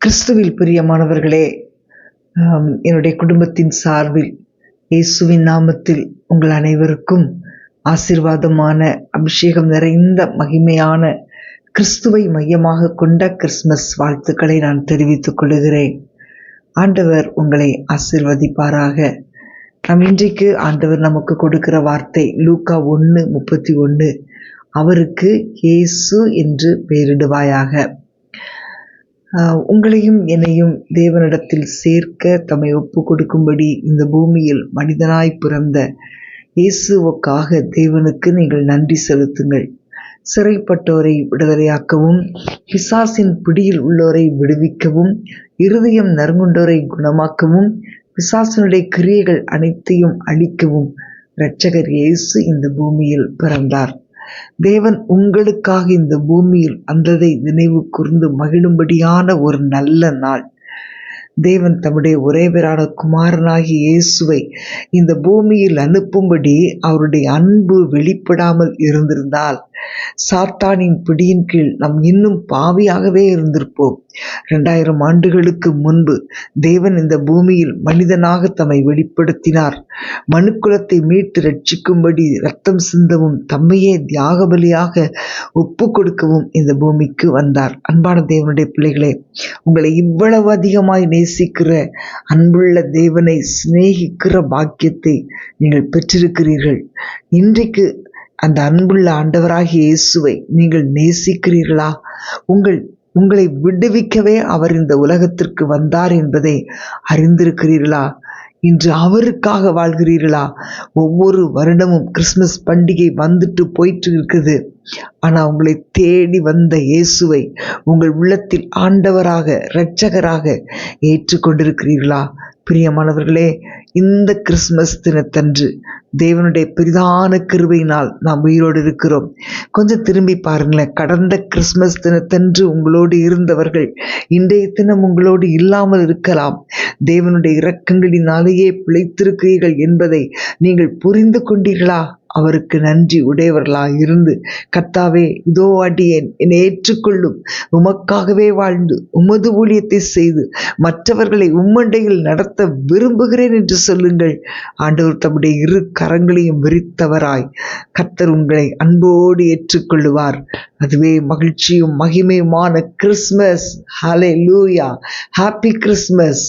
கிறிஸ்துவில் பிரியமானவர்களே என்னுடைய குடும்பத்தின் சார்பில் இயேசுவின் நாமத்தில் உங்கள் அனைவருக்கும் ஆசீர்வாதமான அபிஷேகம் நிறைந்த மகிமையான கிறிஸ்துவை மையமாக கொண்ட கிறிஸ்மஸ் வாழ்த்துக்களை நான் தெரிவித்துக் கொள்கிறேன். ஆண்டவர் உங்களை ஆசீர்வதிப்பாராக. நம் இன்றைக்கு ஆண்டவர் நமக்கு கொடுக்கிற வார்த்தை லூக்கா ஒன்று முப்பத்தி ஒன்று அவருக்கு இயேசு என்று பெயரிடுவாயாக. உங்களையும் என்னையும் தேவனிடத்தில் சேர்க்க தம்மை ஒப்பு கொடுக்கும்படி இந்த பூமியில் மனிதனாய் பிறந்த இயேசுவுக்காக தேவனுக்கு நீங்கள் நன்றி செலுத்துங்கள். சிறைப்பட்டோரை விடுதலையாக்கவும் பிசாசின் பிடியில் உள்ளோரை விடுவிக்கவும் இருதயம் நறுங்குண்டோரை குணமாக்கவும் பிசாசனுடைய கிரியைகள் அனைத்தையும் அழிக்கவும் இரட்சகர் இயேசு இந்த பூமியில் பிறந்தார். தேவன் உங்களுக்காக இந்த பூமியில் வந்ததை நினைவு கூர்ந்து மகிழும்படியான ஒரு நல்ல நாள். தேவன் தம்முடைய ஒரேவரான குமாரனாகி இயேசுவை இந்த பூமியில் அனுப்பும்படி அவருடைய அன்பு வெளிப்படாமல் இருந்திருந்தால் சாத்தானின் பிடியின் கீழ் நாம் இன்னும் பாவியாகவே இருந்திருப்போம். இரண்டாயிரம் ஆண்டுகளுக்கு முன்பு தேவன் இந்த பூமியில் மனிதனாக தம்மை வெளிப்படுத்தினார். மனுக்குலத்தை மீட்டு ரட்சிக்கும்படி ரத்தம் சிந்தவும் தம்மையே தியாக பலியாக ஒப்பு கொடுக்கவும் இந்த பூமிக்கு வந்தார். அன்பான தேவனுடைய பிள்ளைகளே உங்களை இவ்வளவு அதிகமாய் நேசிக்கிற அன்புள்ள தேவனை சிநேகிக்கிற பாக்கியத்தை நீங்கள் பெற்றிருக்கிறீர்கள். இன்றைக்கு அந்த அன்புள்ள ஆண்டவராகிய இயேசுவை நீங்கள் நேசிக்கிறீர்களா? உங்கள் உங்களை விடுவிக்கவே அவர் இந்த உலகத்திற்கு வந்தார் என்பதை அறிந்திருக்கிறீர்களா? இன்று அவருக்காக வாழ்கிறீர்களா? ஒவ்வொரு வருடமும் கிறிஸ்மஸ் பண்டிகை வந்துட்டு போயிட்டு இருக்குது. ஆனால் உங்களை தேடி வந்த இயேசுவை உங்கள் உள்ளத்தில் ஆண்டவராக இரட்சகராக ஏற்றுக்கொண்டிருக்கிறீர்களா? பிரியமானவர்களே இந்த கிறிஸ்மஸ் தினத்தன்று தேவனுடைய பெரிதான கிருபையினால் நாம் உயிரோடு இருக்கிறோம். கொஞ்சம் திரும்பி பாருங்களேன். கடந்த கிறிஸ்மஸ் தினத்தன்று உங்களோடு இருந்தவர்கள் இன்றைய தினம் உங்களோடு இல்லாமல் இருக்கலாம். தேவனுடைய இரக்கங்களினாலேயே பிழைத்திருக்கிறீர்கள் என்பதை நீங்கள் புரிந்து கொண்டீர்களா? அவருக்கு நன்றி உடையவர்களா இருந்து கர்த்தாவே இதோ அடியேன் என்னை ஏற்றுக்கொள்ளும். உமக்காகவே வாழ்ந்து உமது ஊழியத்தை செய்து மற்றவர்களை உம்மண்டையில் நடத்த விரும்புகிறேன் என்று சொல்லுங்கள். ஆண்டவர் தம்முடைய இரு கரங்களையும் விரித்தவராய். கர்த்தர் உங்களை அன்போடு ஏற்றுக்கொள்ளுவார். அதுவே மகிழ்ச்சியும் மகிமையுமான கிறிஸ்மஸ். ஹலே லூயா ஹாப்பி கிறிஸ்மஸ்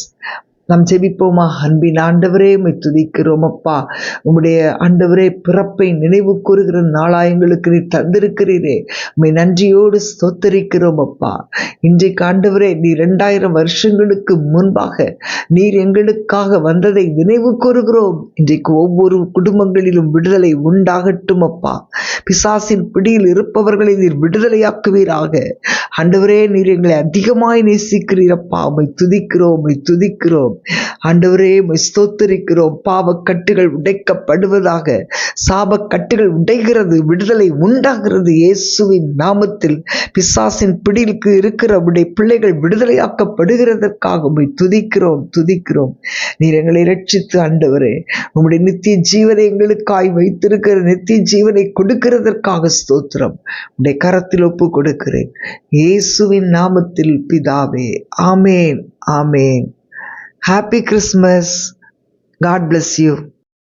நாம் ஜெபிப்போமா? அன்பின் ஆண்டவரே உம்மை துதிக்கிறோம் அப்பா. உம்முடைய ஆண்டவரே பிறப்பை நினைவு கூறுகிற நாளாயங்களுக்கு நீ தந்திருக்கிறீரே. உம்மை நன்றியோடு ஸ்தோத்தரிக்கிறோம் அப்பா. இன்றைக்கு ஆண்டவரே நீ ரெண்டாயிரம் வருஷங்களுக்கு முன்பாக நீர் எங்களுக்காக வந்ததை நினைவு கூறுகிறோம். இன்றைக்கு ஒவ்வொரு குடும்பங்களிலும் விடுதலை உண்டாகட்டும் அப்பா. பிசாசின் பிடியில் இருப்பவர்களை நீர் விடுதலையாக்குவீராக. ஆண்டவரே நீர் எங்களை அதிகமாய் நேசிக்கிறீரப்பா உமை துதிக்கிறோம் உமை துதிக்கிறோம். ஆண்டவரே உமை ஸ்தோத்தரிக்கிறோம். பாவக்கட்டுகள் உடைக்கப்படுவதாக சாபக்கட்டுகள் உடைகிறது விடுதலை உண்டாகிறது. இயேசுவின் நாமத்தில் பிசாசின் பிடிலுக்கு இருக்கிற உடைய பிள்ளைகள் விடுதலையாக்கப்படுகிறதற்காக உமை துதிக்கிறோம் துதிக்கிறோம். நீர் எங்களை ரட்சித்து ஆண்டவரே உம்முடைய நித்திய ஜீவனை எங்களுக்காய் வைத்திருக்கிற நித்திய ஜீவனை கொடுக்கிறதற்காக ஸ்தோத்திரம். உடைய கரத்தில் ஒப்பு கொடுக்கிறேன். இயேசுவின் நாமத்தில் பிதாவே. ஆமேன் ஆமேன். Happy Christmas God bless you